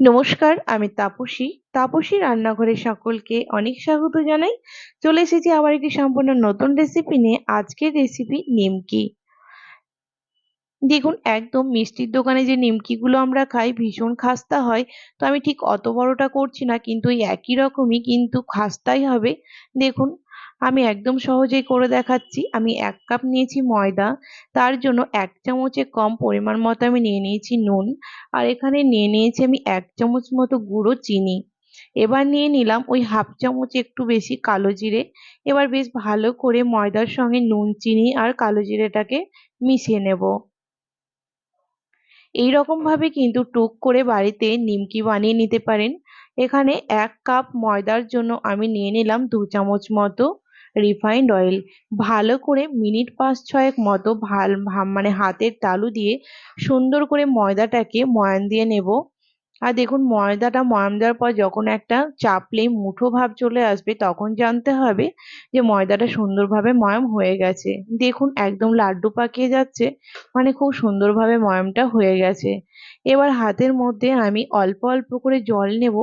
নমস্কার, আমি তাপসী। তাপসী রান্নাঘরে সকলকে অনেক স্বাগত জানাই। চলে এসেছি আবার একটি সম্পূর্ণ নতুন রেসিপি নিয়ে। আজকের রেসিপি নিমকি। দেখুন, একদম মিষ্টির দোকানে যে নিমকিগুলো আমরা খাই, ভীষণ খাস্তা হয়। তো আমি ঠিক অত বড়টা করছি না, কিন্তু একই রকমই কিন্তু খাস্তাই হবে। দেখুন আমি একদম সহজেই করে দেখাচ্ছি। আমি এক কাপ নিয়েছি ময়দা, তার জন্য এক চামচে কম পরিমাণ মতো আমি নিয়ে নিয়েছি নুন, আর এখানে নিয়ে নিয়েছি আমি এক চামচ মতো গুঁড়ো চিনি। এবার নিয়ে নিলাম ওই হাফ চামচ একটু বেশি কালো জিরে। এবার বেশ ভালো করে ময়দার সঙ্গে নুন, চিনি আর কালো জিরেটাকে মিশিয়ে নেব। এই ভাবে কিন্তু টুক করে বাড়িতে নিমকি বানিয়ে নিতে পারেন। এখানে এক কাপ ময়দার জন্য আমি নিয়ে নিলাম দু চামচ মতো রিফাইন্ড অয়েল ভালো করে মিনিট পাঁচ ছয়েক মতো ভালো মানে হাতের তালু দিয়ে সুন্দর করে ময়দাটাকে ময়ান দিয়ে নেব। আর দেখুন, ময়দাটা ময়াম দেওয়ার পর যখন একটা চাপলে মুঠো ভাব চলে আসবে, তখন জানতে হবে যে ময়দাটা সুন্দরভাবে ময়াম হয়ে গেছে। দেখুন, একদম লাড্ডু পাকিয়ে যাচ্ছে মানে খুব সুন্দরভাবে ময়ামটা হয়ে গেছে। এবার হাতের মধ্যে আমি অল্প অল্প করে জল নেব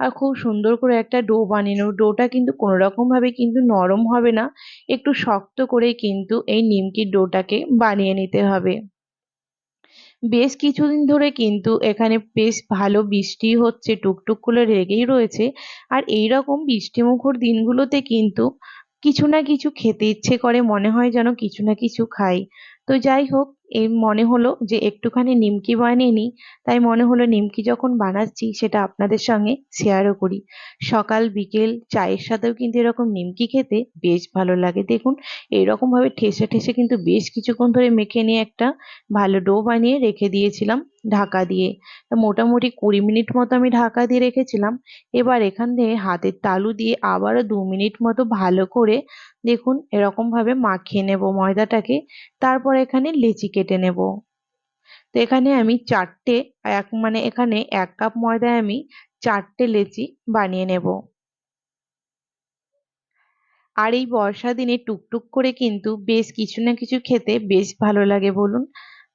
আর খুব সুন্দর করে একটা ডো বানিয়ে নেব। ডোটা কিন্তু কোনো রকমভাবে কিন্তু নরম হবে না, একটু শক্ত করে কিন্তু এই নিমকির ডোটাকে বানিয়ে নিতে হবে। বেশ কিছুদিন ধরে কিন্তু এখানে বেশ ভালো বৃষ্টি হচ্ছে, টুকটুক করে লেগেই রয়েছে। আর এই রকম বৃষ্টিমুখর দিনগুলোতে কিন্তু কিছু না কিছু খেতে ইচ্ছে করে, মনে হয় যেন কিছু না কিছু খাই। তো যাই হোক এই মনে হলো যে একটুখানি নিমকি বানিয়ে নিই। তাই মনে হলো নিমকি যখন বানাচ্ছি সেটা আপনাদের সঙ্গে শেয়ারও করি। সকাল, বিকেল চায়ের সাথেও কিন্তু এরকম নিমকি খেতে বেশ ভালো লাগে। দেখুন এইরকমভাবে ঠেসে ঠেসে কিন্তু বেশ কিছুক্ষণ ধরে মেখে নিয়ে একটা ভালো ডো বানিয়ে রেখে দিয়েছিলাম ঢাকা দিয়ে। মোটামুটি কুড়ি মিনিট মতো আমি ঢাকা দিয়ে রেখেছিলাম। এবার এখান থেকে হাতের তালু দিয়ে আবারও দু মিনিট মতো ভালো করে দেখুন এরকমভাবে মাখিয়ে নেব ময়দাটাকে। তারপর এখানে লেচি কেটে নেব। তো এখানে আমি চারটে, এক মানে এখানে এক কাপ ময়দায় আমি চারটে লেচি বানিয়ে নেব। আর এই বর্ষা দিনে টুকটুক করে কিন্তু বেশ কিছু না কিছু খেতে বেশ ভালো লাগে বলুন।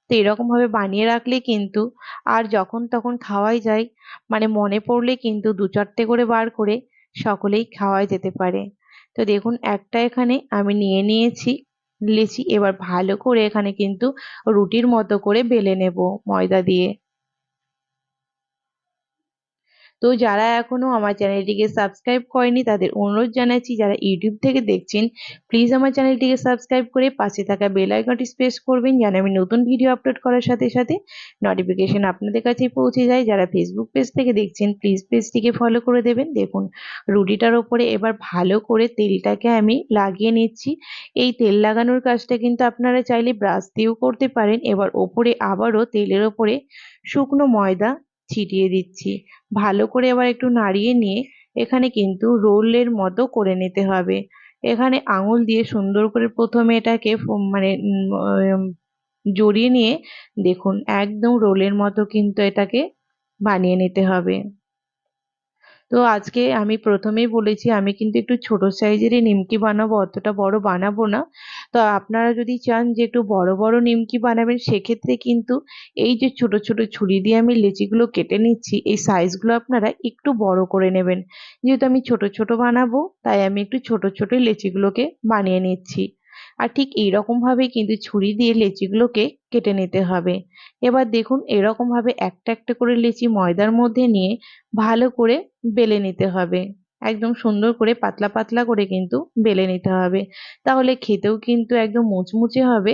তো এরকমভাবে বানিয়ে রাখলে কিন্তু আর যখন তখন খাওয়াই যায় মানে মনে পড়লে কিন্তু দু চারটে করে বার করে সকলেই খাওয়াই যেতে পারে। তো দেখুন, একটা এখানে আমি নিয়ে নিয়েছি লেচি এবার ভালো করে এখানে কিন্তু রুটির মতো করে বেলে নেব ময়দা দিয়ে। তো যারা এখনও আমার চ্যানেলটিকে সাবস্ক্রাইব করেনি, তাদের অনুরোধ জানাচ্ছি, যারা ইউটিউব থেকে দেখছেন প্লিজ আমার চ্যানেলটিকে সাবস্ক্রাইব করে পাশে থাকা বেল আইকনটি প্রেস করবেন, যেন আমি নতুন ভিডিও আপলোড করার সাথে সাথে নোটিফিকেশন আপনাদের কাছে পৌঁছে যায়। যারা ফেসবুক পেজ থেকে দেখছেন প্লিজ পেজটিকে ফলো করে দেবেন। দেখুন, রুটিটার ওপরে এবার ভালো করে তেলটাকে আমি লাগিয়ে নিচ্ছি। এই তেল লাগানোর কাজটা কিন্তু আপনারা চাইলে ব্রাশ দিয়েও করতে পারেন। এবার ওপরে আবারও তেলের ওপরে শুকনো ময়দা ছিটিয়ে দিচ্ছি। ভালো করে এবার একটু নাড়িয়ে নিয়ে এখানে কিন্তু রোলের মতো করে নিতে হবে। এখানে আঙুল দিয়ে সুন্দর করে প্রথমে এটাকে মানে জড়িয়ে নিয়ে দেখুন, একদম রোলের মতো কিন্তু এটাকে বানিয়ে নিতে হবে। তো আজকে আমি প্রথমেই বলেছি, আমি কিন্তু একটু ছোট সাইজেরই নিমকি বানাবো, অতটা বড় বানাবো না। তো আপনারা যদি চান যে একটু বড় বড় নিমকি বানাবেন, সেক্ষেত্রে কিন্তু এই যে ছোট ছোট ছুরি দিয়ে আমি লিচিগুলো কেটে নিচ্ছি, এই সাইজগুলো আপনারা একটু বড় করে নেবেন। যেহেতু আমি ছোট ছোট বানাবো, তাই আমি একটু ছোট ছোট লেচিগুলোকে বানিয়ে নিচ্ছি। আর ঠিক এইরকমভাবেই কিন্তু ছুরি দিয়ে লেচিগুলোকে কেটে নিতে হবে। এবার দেখুন এরকমভাবে একটা একটা করে লেচি ময়দার মধ্যে নিয়ে ভালো করে বেলে নিতে হবে। একদম সুন্দর করে পাতলা পাতলা করে কিন্তু বেলে নিতে হবে। তাহলে খেতেও কিন্তু একদম মুচমুচে হবে।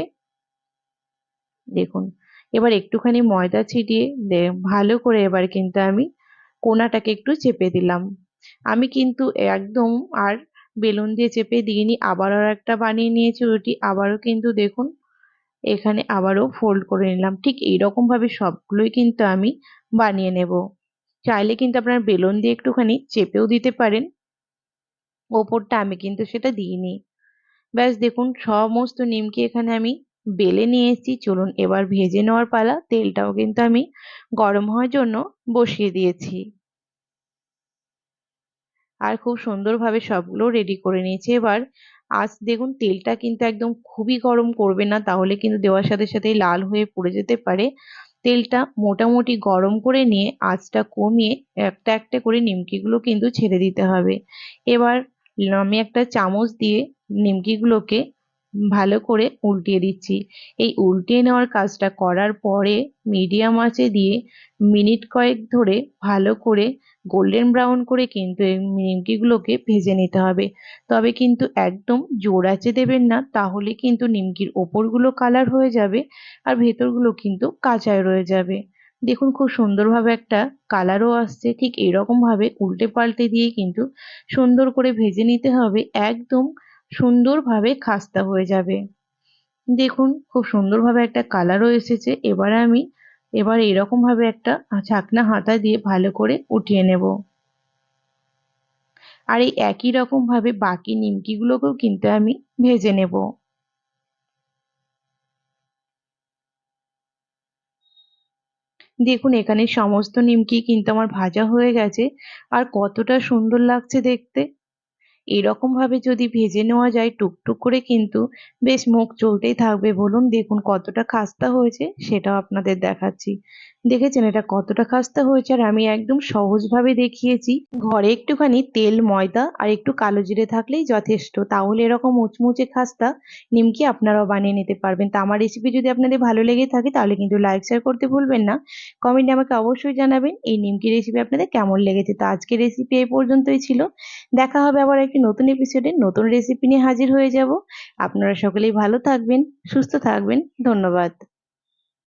দেখুন, এবার একটুখানি ময়দা ছিটিয়ে ভালো করে এবার কিন্তু আমি কোনাটাকে একটু চেপে দিলাম। আমি কিন্তু একদম আর বেলুন দিয়ে চেপে দিইনি আবার আর একটা বানিয়ে নিয়েছি রুটি, আবারও কিন্তু দেখুন, এখানে আবারও ফোল্ড করে নিলাম। ঠিক এইরকমভাবে সবগুলোই কিন্তু আমি বানিয়ে নেব। চাইলে কিন্তু আপনার বেলুন দিয়ে একটুখানি চেপেও দিতে পারেন। ওপরটা আমি কিন্তু সেটা দিইনি। ব্যাস দেখুন, সমস্ত নিমকি এখানে আমি বেলে নিয়ে এসেছি চলুন এবার ভেজে নেওয়ার পালা, তেলটাও কিন্তু আমি গরম হওয়ার জন্য বসিয়ে দিয়েছি। আর খুব সুন্দরভাবে সবগুলো রেডি করে নিয়েছে। এবার আজ দেখুন তেলটা কিন্তু একদম খুবই গরম করবে না, তাহলে কিন্তু দেওয়ার সাথে সাথেই লাল হয়ে পড়ে যেতে পারে। তেলটা মোটামুটি গরম করে নিয়ে আঁচটা কমিয়ে একটা একটা করে নিমকিগুলো কিন্তু ছেড়ে দিতে হবে। এবার আমি একটা চামচ দিয়ে নিমকিগুলোকে ভালো করে উল্টিয়ে দিচ্ছি। এই উল্টিয়ে নেওয়ার কাজটা করার পরে মিডিয়াম আঁচে দিয়ে মিনিট কয়েক ধরে ভালো করে গোল্ডেন ব্রাউন করে কিন্তু এই নিমকিগুলোকে ভেজে নিতে হবে। তবে কিন্তু একদম জোর আঁচে দেবেন না, তাহলে কিন্তু নিমকির ওপরগুলো কালার হয়ে যাবে আর ভেতরগুলো কিন্তু কাঁচায় রয়ে যাবে। দেখুন খুব সুন্দরভাবে একটা কালারও আসছে, ঠিক এরকমভাবে উল্টে পাল্টে দিয়ে কিন্তু সুন্দর করে ভেজে নিতে হবে। একদম সুন্দরভাবে খাস্তা হয়ে যাবে। দেখুন, খুব সুন্দরভাবে একটা কালারও এসেছে। এবার আমি, এবার এরকমভাবে একটা ছাকনা হাতা দিয়ে ভালো করে উঠিয়ে নেব। আর এই একই রকমভাবে বাকি নিমকিগুলোকেও কিন্তু আমি ভেজে নেব। দেখুন, এখানে সমস্ত নিমকি কিন্তু আমার ভাজা হয়ে গেছে। আর কতটা সুন্দর লাগছে দেখতে। এরকমভাবে যদি ভেজে নেওয়া যায় টুকটুক করে কিন্তু বেশ মুখ চলতেই থাকবে। বলুন দেখুন কতটা খাস্তা হয়েছে সেটাও আপনাদের দেখাচ্ছি। দেখেছেন এটা কতটা খাস্তা হয়েছে আর আমি একদম সহজভাবে দেখিয়েছি। ঘরে একটুখানি তেল, ময়দা আর একটু কালো জিরে থাকলেই যথেষ্ট। তাহলে এরকম মুচমুচে খাস্তা নিমকি আপনারাও বানিয়ে নিতে পারবেন। তা আমার রেসিপি যদি আপনাদের ভালো লেগে থাকে তাহলে কিন্তু লাইক শেয়ার করতে ভুলবেন না। কমেন্টে আমাকে অবশ্যই জানাবেন এই নিমকি রেসিপি আপনাদের কেমন লেগেছে। তো আজকের রেসিপি এই পর্যন্তই ছিল। দেখা হবে আবার একটি নতুন এপিসোডে নতুন রেসিপি নিয়ে হাজির হয়ে যাব। আপনারা সকলেই ভালো থাকবেন, সুস্থ থাকবেন। ধন্যবাদ।